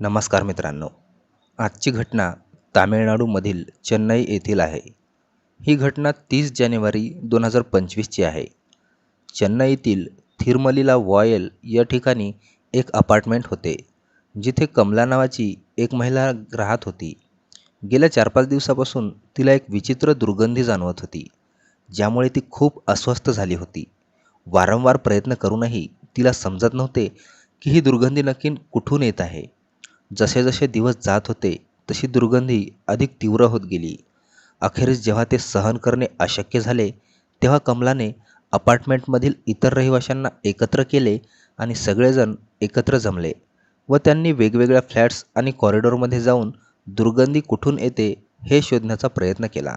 नमस्कार मित्रांनो. आजची घटना तामिळनाडूमधील चेन्नई येथील आहे. ही घटना तीस जानेवारी दोन हजार पंचवीसची आहे. चेन्नईतील थिरमलीला वॉयल या ठिकाणी एक अपार्टमेंट होते जिथे कमला नावाची एक महिला राहत होती. गेल्या चार पाच दिवसापासून तिला एक विचित्र दुर्गंधी जाणवत होती ज्यामुळे ती खूप अस्वस्थ झाली होती. वारंवार प्रयत्न करूनही तिला समजत नव्हते की ही दुर्गंधी नक्की कुठून येत आहे. जसे जसे दिवस जात होते तशी दुर्गंधी अधिक तीव्र होत गेली. अखेरीस जेव्हा ते सहन करणे अशक्य झाले तेव्हा कमलाने अपार्टमेंटमधील इतर रहिवाशांना एकत्र केले आणि सगळेजण एकत्र जमले व त्यांनी वेगवेगळ्या फ्लॅट्स आणि कॉरिडॉरमध्ये जाऊन दुर्गंधी कुठून येते हे शोधण्याचा प्रयत्न केला.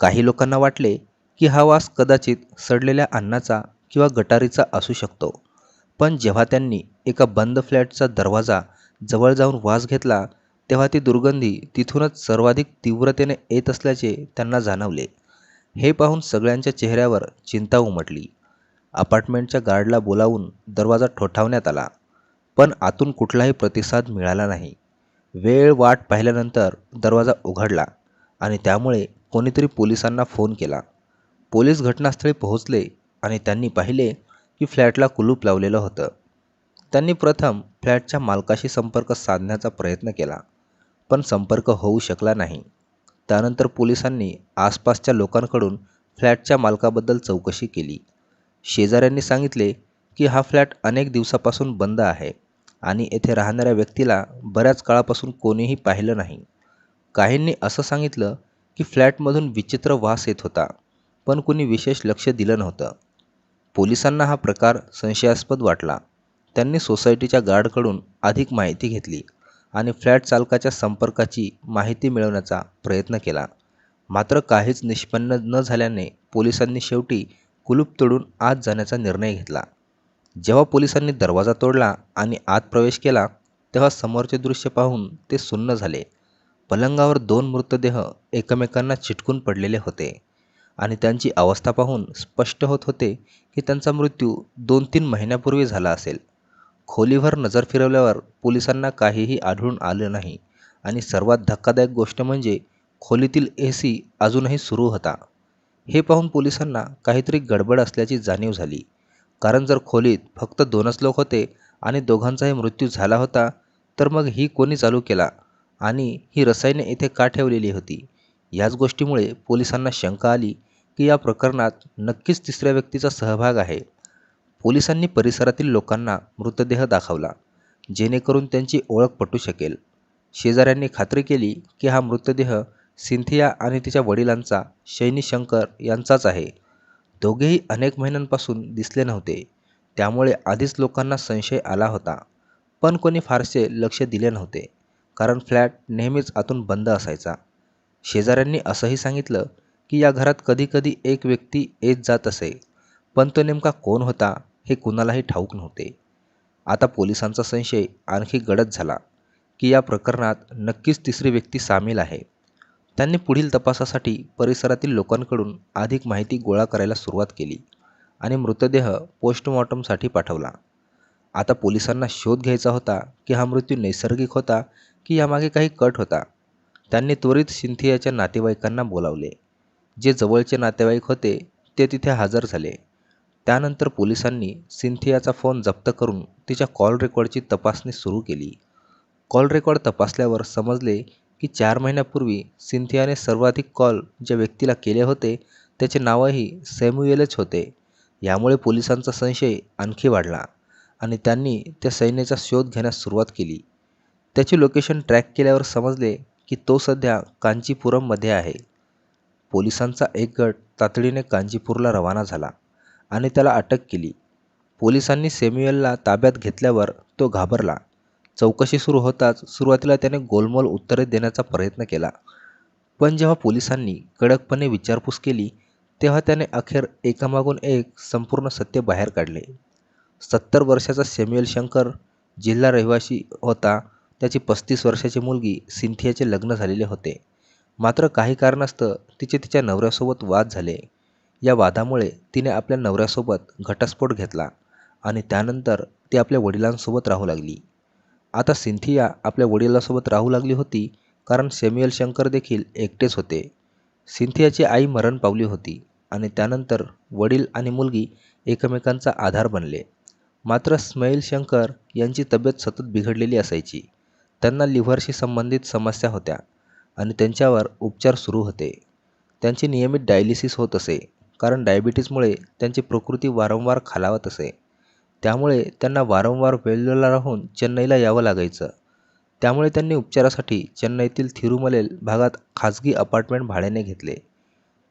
काही लोकांना वाटले की हा वास कदाचित सडलेल्या अन्नाचा किंवा गटारीचा असू शकतो पण जेव्हा त्यांनी एका बंद फ्लॅटचा दरवाजा जवळ जाऊन वास घेतला तेव्हा ती दुर्गंधी तिथूनच सर्वाधिक तीव्रतेने येत असल्याचे त्यांना जाणवले. हे पाहून सगळ्यांच्या चेहऱ्यावर चिंता उमटली. अपार्टमेंटच्या गार्डला बोलावून दरवाजा ठोठावण्यात आला पण आतून कुठलाही प्रतिसाद मिळाला नाही. वेळ वाट पाहिल्यानंतर दरवाजा उघडला आणि त्यामुळे कोणीतरी पोलिसांना फोन केला. पोलीस घटनास्थळी पोहोचले आणि त्यांनी पाहिले की फ्लॅटला कुलूप लावलेलं होतं. त्यांनी प्रथम फ्लॅटच्या मालकाशी संपर्क साधण्याचा प्रयत्न केला पण संपर्क होऊ शकला नाही. त्यानंतर पोलिसांनी आसपासच्या लोकांकडून फ्लॅटच्या मालकाबद्दल चौकशी केली. शेजाऱ्यांनी सांगितले की हा फ्लॅट अनेक दिवसापासून बंद आहे आणि येथे राहणाऱ्या व्यक्तीला बऱ्याच काळापासून कोणीही पाहिलं नाही. काहींनी असं सांगितलं की फ्लॅटमधून विचित्र वास येत होता पण कुणी विशेष लक्ष दिलं नव्हतं. पोलिसांना हा प्रकार संशयास्पद वाटला. त्यांनी सोसायटीच्या गार्डकडून अधिक माहिती घेतली आणि फ्लॅट चालकाच्या संपर्काची माहिती मिळवण्याचा प्रयत्न केला. मात्र काहीच निष्पन्न न झाल्याने पोलिसांनी शेवटी कुलूप तोडून आत जाण्याचा निर्णय घेतला. जेव्हा पोलिसांनी दरवाजा तोडला आणि आत प्रवेश केला तेव्हा समोरचे दृश्य पाहून ते सुन्न झाले. पलंगावर दोन मृतदेह एकमेकांना चिटकून पडलेले होते आणि त्यांची अवस्था पाहून स्पष्ट होत होते की त्यांचा मृत्यू दोन तीन महिन्यापूर्वी झाला असेल. खोलीवर नजर फिरवल्यावर पोलिसांना काहीही आढळून आलं नाही. आणि सर्वात धक्कादायक गोष्ट म्हणजे खोलीतील ए सी अजूनही सुरू होता. हे पाहून पोलिसांना काहीतरी गडबड असल्याची जाणीव झाली. कारण जर खोलीत फक्त दोनच लोक होते आणि दोघांचाही मृत्यू झाला होता तर मग ही कोणी चालू केला? आणि ही रसायने येथे का ठेवलेली होती? याच गोष्टीमुळे पोलिसांना शंका आली की या प्रकरणात नक्कीच तिसऱ्या व्यक्तीचा सहभाग आहे. पोलिसांनी परिसरातील लोकांना मृतदेह दाखवला जेणेकरून त्यांची ओळख पटू शकेल. शेजाऱ्यांनी खात्री केली की हा मृतदेह सिंथिया आणि तिच्या वडिलांचा शैनी शंकर यांचाच आहे. दोघेही अनेक महिन्यांपासून दिसले नव्हते. त्यामुळे आधीच लोकांना संशय आला होता. पण कोणी फारसे लक्ष दिले नव्हते कारण फ्लॅट नेहमीच आतून बंद असायचा. शेजाऱ्यांनी असंही सांगितलं की या घरात कधीकधी एक व्यक्ती येत जात असे पण तो नेमका कोण होता हे कुणालाही ठाऊक नव्हते. आता पोलिसांचा संशय आणखी गडद झाला की या प्रकरणात नक्कीच तिसरी व्यक्ती सामील आहे. त्यांनी पुढील तपासासाठी परिसरातील लोकांकडून अधिक माहिती गोळा करायला सुरुवात केली आणि मृतदेह पोस्टमॉर्टमसाठी पाठवला. आता पोलिसांना शोध घ्यायचा होता की हा मृत्यू नैसर्गिक होता की यामागे काही कट होता? त्यांनी त्वरित सिंथियाच्या नातेवाईकांना बोलावले. जे जवळचे नातेवाईक होते ते तिथे हजर झाले. त्यानंतर पोलिसांनी सिंथियाचा फोन जप्त करून तिच्या कॉल रेकॉर्डची तपासणी सुरू केली. कॉल रेकॉर्ड तपासल्यावर समजले की चार महिन्यापूर्वी सिंथियाने सर्वाधिक कॉल ज्या व्यक्तीला केले होते त्याचे नावही सॅम्युएलच होते. यामुळे पोलिसांचा संशय आणखी वाढला आणि त्यांनी त्या सैन्याचा शोध घेण्यास सुरुवात केली. त्याचे लोकेशन ट्रॅक केल्यावर समजले की तो सध्या कांचीपुरममध्ये आहे. पोलिसांचा एक गट तातडीने कांचीपूरला रवाना झाला. आणि त्याला अटक केली. पोलिसांनी सॅम्युएलला ताब्यात घेतल्यावर तो घाबरला. चौकशी सुरू होताच सुरुवातीला त्याने गोलमोल उत्तरे देण्याचा प्रयत्न केला. पण जेव्हा पोलिसांनी कडकपणे विचारपूस केली तेव्हा त्याने अखेर एकामागून एक संपूर्ण सत्य बाहेर काढले. सत्तर वर्षाचा सॅम्युएल शंकर जिल्हा रहिवासी होता. त्याची पस्तीस वर्षाची मुलगी सिंथियाचे लग्न झालेले होते. मात्र काही कारणास्तव तिचे तिच्या नवऱ्यासोबत वाद झाले. या वादामुळे तिने आपल्या नवऱ्यासोबत घटस्फोट घेतला आणि त्यानंतर ती आपल्या वडिलांसोबत राहू लागली. आता सिंथिया आपल्या वडिलांसोबत राहू लागली होती कारण सॅम्युएल शंकर देखील एकटेच होते. सिंथियाची आई मरण पावली होती आणि त्यानंतर वडील आणि मुलगी एकमेकांचा आधार बनले. मात्र स्मैल शंकर यांची तब्येत सतत बिघडलेली असायची. त्यांना लिव्हरशी संबंधित समस्या होत्या आणि त्यांच्यावर उपचार सुरू होते. त्यांची नियमित डायलिसिस होत असे. कारण डायबिटीजमुळे त्यांची प्रकृती वारंवार खालावत असे. त्यामुळे त्यांना वारंवार वेल्लोला राहून चेन्नईला यावं लागायचं. त्यामुळे त्यांनी उपचारासाठी चेन्नईतील थिरुमलेल भागात खाजगी अपार्टमेंट भाड्याने घेतले.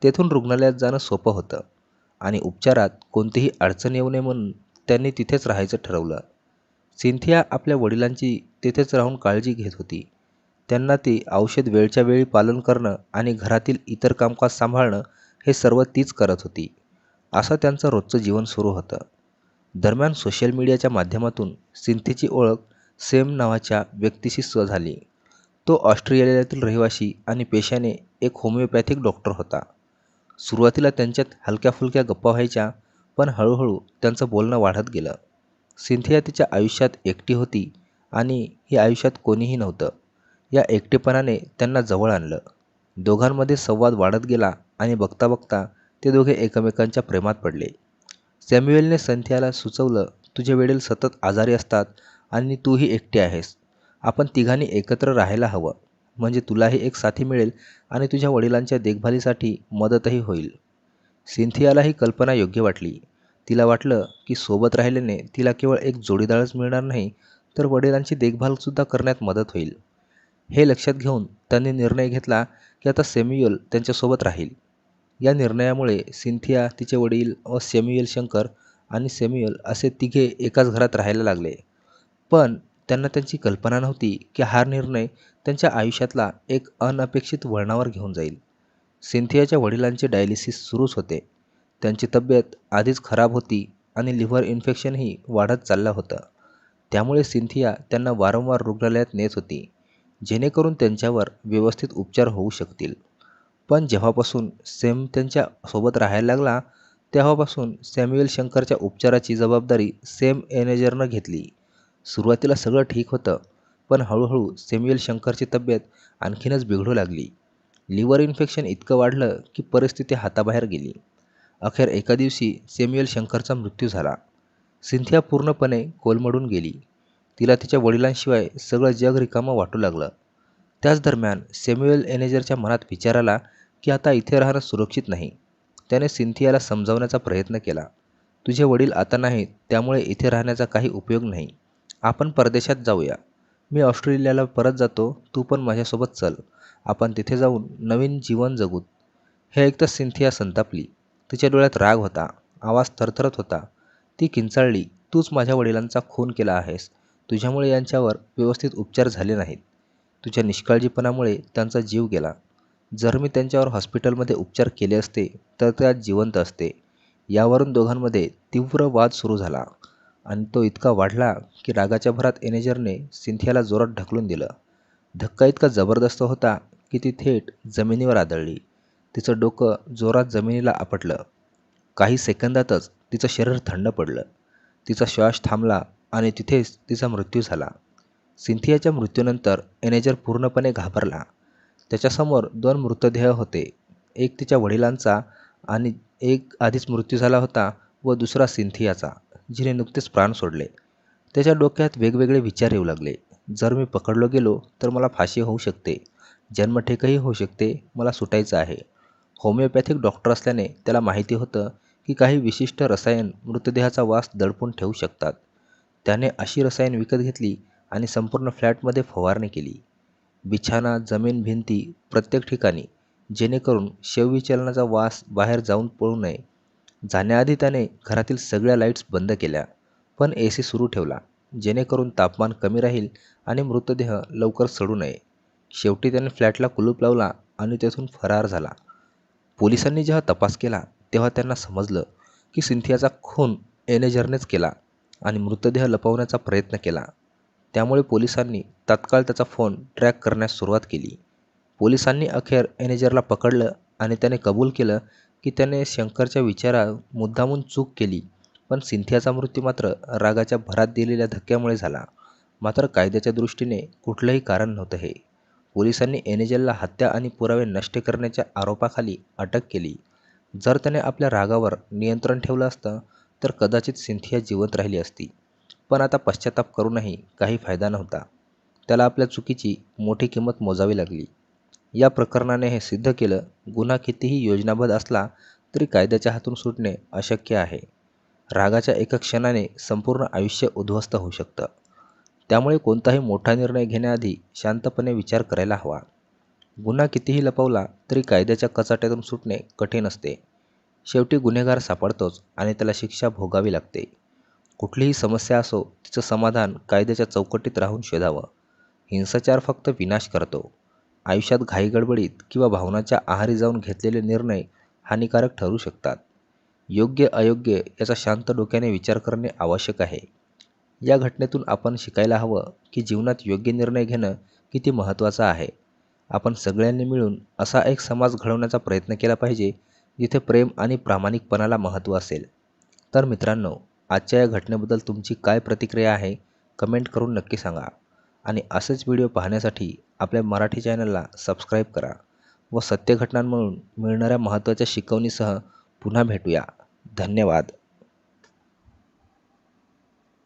तेथून रुग्णालयात जाणं सोपं होतं आणि उपचारात कोणतीही अडचण येऊ नये म्हणून त्यांनी तिथेच राहायचं ठरवलं. सिंथिया आपल्या वडिलांची तिथेच राहून काळजी घेत होती. त्यांना ती औषध वेळच्या वेळी पालन करणं आणि घरातील इतर कामकाज सांभाळणं हे सर्व तीच करत होती. असं त्यांचं रोजचं जीवन सुरू होतं. दरम्यान सोशल मीडियाच्या माध्यमातून सिंथीची ओळख सेम नावाच्या व्यक्तीशी स झाली. तो ऑस्ट्रेलियातील रहिवासी आणि पेशाने एक होमिओपॅथिक डॉक्टर होता. सुरुवातीला त्यांच्यात हलक्या फुलक्या गप्पा व्हायच्या पण हळूहळू त्यांचं बोलणं वाढत गेलं. सिंथिया तिच्या आयुष्यात एकटी होती आणि ही आयुष्यात कोणीही नव्हतं. या एकटेपणाने त्यांना जवळ आणलं. दोघांमध्ये संवाद वाढत गेला आणि बघता बघता ते दोघे एकमेकांच्या प्रेमात पडले. सॅम्युएलने संथियाला सुचवलं तुझे वडील सतत आजारी असतात आणि तूही एकटी आहेस. आपण तिघांनी एकत्र राहायला हवं. म्हणजे तुलाही एक साथी मिळेल आणि तुझ्या वडिलांच्या देखभालीसाठी मदतही होईल. सिंथियाला ही कल्पना योग्य वाटली. तिला वाटलं की सोबत राहिल्याने तिला केवळ एक जोडीदारच मिळणार नाही तर वडिलांची देखभालसुद्धा करण्यात मदत होईल. हे लक्षात घेऊन त्यांनी निर्णय घेतला की आता सेम्युअल त्यांच्यासोबत राहील. या निर्णयामुळे सिंथिया तिचे वडील व सॅम्युएल शंकर आणि सॅम्युएल असे तिघे एकाच घरात राहायला लागले. पण त्यांना त्यांची कल्पना नव्हती की हा निर्णय त्यांच्या आयुष्यातला एक अनपेक्षित वळणावर घेऊन जाईल. सिंथियाच्या वडिलांचे डायलिसिस सुरूच होते. त्यांची तब्येत आधीच खराब होती आणि लिव्हर इन्फेक्शनही वाढत चाललं होतं. त्यामुळे सिंथिया त्यांना वारंवार रुग्णालयात नेत होती जेणेकरून त्यांच्यावर व्यवस्थित उपचार होऊ शकतील. पण जेव्हापासून सेम त्यांच्यासोबत राहायला लागला तेव्हापासून सॅम्युएल शंकरच्या उपचाराची जबाबदारी सेम एनेजरनं घेतली. सुरुवातीला सगळं ठीक होतं पण हळूहळू सॅम्युएल शंकरची तब्येत आणखीनच बिघडू लागली. लिव्हर इन्फेक्शन इतकं वाढलं की परिस्थिती हाताबाहेर गेली. अखेर एका दिवशी सॅम्युएल शंकरचा मृत्यू झाला. सिंथिया पूर्णपणे कोलमडून गेली. तिला तिच्या वडिलांशिवाय सगळं जग रिकामं वाटू लागलं. त्याच दरम्यान सॅम्युएल एनेजरच्या मनात विचाराला की आता इथे राहणं सुरक्षित नाही. त्याने सिंथियाला समजावण्याचा प्रयत्न केला. तुझे वडील आता नाहीत त्यामुळे इथे राहण्याचा काही उपयोग नाही. आपण परदेशात जाऊया. मी ऑस्ट्रेलियाला परत जातो तू पण माझ्यासोबत चल. आपण तिथे जाऊन नवीन जीवन जगूत हे ऐकता सिंथिया संतापली. तिच्या डोळ्यात राग होता आवाज थरथरत होता. ती किंचाळली. तूच माझ्या वडिलांचा खून केला आहेस. तुझ्यामुळे यांच्यावर व्यवस्थित उपचार झाले नाहीत. तुझ्या निष्काळजीपणामुळे त्यांचा जीव गेला. जर मी त्यांच्यावर हॉस्पिटलमध्ये उपचार केले असते तर त्या जिवंत असते. यावरून दोघांमध्ये तीव्र वाद सुरू झाला आणि तो इतका वाढला की रागाच्या भरात एनेजरने सिंथियाला जोरात ढकलून दिलं. धक्का इतका जबरदस्त होता की ती थेट जमिनीवर आदळली. तिचं डोकं जोरात जमिनीला आपटलं. काही सेकंदातच तिचं शरीर थंड पडलं. तिचा श्वास थांबला आणि तिथेच तिचा मृत्यू झाला. सिंथियाच्या मृत्यूनंतर एनेजर पूर्णपणे घाबरला. त्याच्यासमोर दोन मृतदेह होते. एक तिच्या वडिलांचा आणि एक आधीच मृत्यू झाला होता व दुसरा सिंथियाचा जिने नुकतेच प्राण सोडले. त्याच्या डोक्यात वेगवेगळे विचार येऊ लागले. जर मी पकडलो गेलो तर मला फाशी होऊ शकते. जन्मठेकही होऊ शकते. मला सुटायचं आहे. होमिओपॅथिक डॉक्टर असल्याने त्याला माहिती होतं की काही विशिष्ट रसायन मृतदेहाचा वास दडपून ठेवू शकतात. त्याने अशी रसायन विकत घेतली आणि संपूर्ण फ्लॅटमध्ये फवारणी केली. बिछाना जमीन भिंती प्रत्येक ठिकाणी जेणेकरून शवविचलनाचा वास बाहेर जाऊन पळू नये. जाण्याआधी त्याने घरातील सगळ्या लाईट्स बंद केल्या पण ए सी सुरू ठेवला जेणेकरून तापमान कमी राहील आणि मृतदेह लवकर सडू नये. शेवटी त्याने फ्लॅटला कुलूप लावला आणि तेथून फरार झाला. पोलिसांनी जेव्हा तपास केला तेव्हा त्यांना समजलं की सिंथियाचा खून एनेजरनेच केला आणि मृतदेह लपवण्याचा प्रयत्न केला. त्यामुळे पोलिसांनी तात्काळ त्याचा फोन ट्रॅक करण्यास सुरुवात केली. पोलिसांनी अखेर एनेजरला पकडलं आणि त्याने कबूल केलं की त्याने शंकरच्या विचारात मुद्दामून चूक केली पण सिंथियाचा मृत्यू मात्र रागाच्या भरात दिलेल्या धक्क्यामुळे झाला. मात्र कायद्याच्या दृष्टीने कुठलंही कारण नव्हतं हे. पोलिसांनी एनेजलला हत्या आणि पुरावे नष्ट करण्याच्या आरोपाखाली अटक केली. जर त्याने आपल्या रागावर नियंत्रण ठेवलं असतं तर कदाचित सिंथिया जिवंत राहिली असती. पण आता पश्चाताप करूनही काही फायदा नव्हता. त्याला आपल्या चुकीची मोठी किंमत मोजावी लागली. या प्रकरणाने हे सिद्ध केलं गुन्हा कितीही योजनाबद्ध असला तरी कायद्याच्या हातून सुटणे अशक्य आहे. रागाच्या एका क्षणाने संपूर्ण आयुष्य उद्ध्वस्त होऊ शकतं. त्यामुळे कोणताही मोठा निर्णय घेण्याआधी शांतपणे विचार करायला हवा. गुन्हा कितीही लपवला तरी कायद्याच्या कचाट्यातून सुटणे कठीण असते. शेवटी गुन्हेगार सापडतोच आणि त्याला शिक्षा भोगावी लागते. कुठलीही समस्या असो तिचं समाधान कायद्याच्या चौकटीत राहून शोधावं. हिंसाचार फक्त विनाश करतो. आयुष्यात घाईगडबडीत किंवा भावनाच्या आहारी जाऊन घेतलेले निर्णय हानिकारक ठरू शकतात. योग्य अयोग्य याचा शांत डोक्याने विचार करणे आवश्यक आहे. या घटनेतून आपण शिकायला हवं की जीवनात योग्य निर्णय घेणं किती महत्त्वाचं आहे. आपण सगळ्यांनी मिळून असा एक समाज घडवण्याचा प्रयत्न केला पाहिजे जिथे प्रेम आणि प्रामाणिकपणाला महत्त्व असेल. तर मित्रांनो आजच्या या घटनेबद्दल तुमची काय प्रतिक्रिया आहे कमेंट करून नक्की सांगा. आणि असेच व्हिडिओ पाहण्यासाठी आपल्या मराठी चॅनलला सबस्क्राईब करा व सत्य घटनांमधून मिळणाऱ्या महत्त्वाच्या शिकवणीसह पुन्हा भेटूया. धन्यवाद.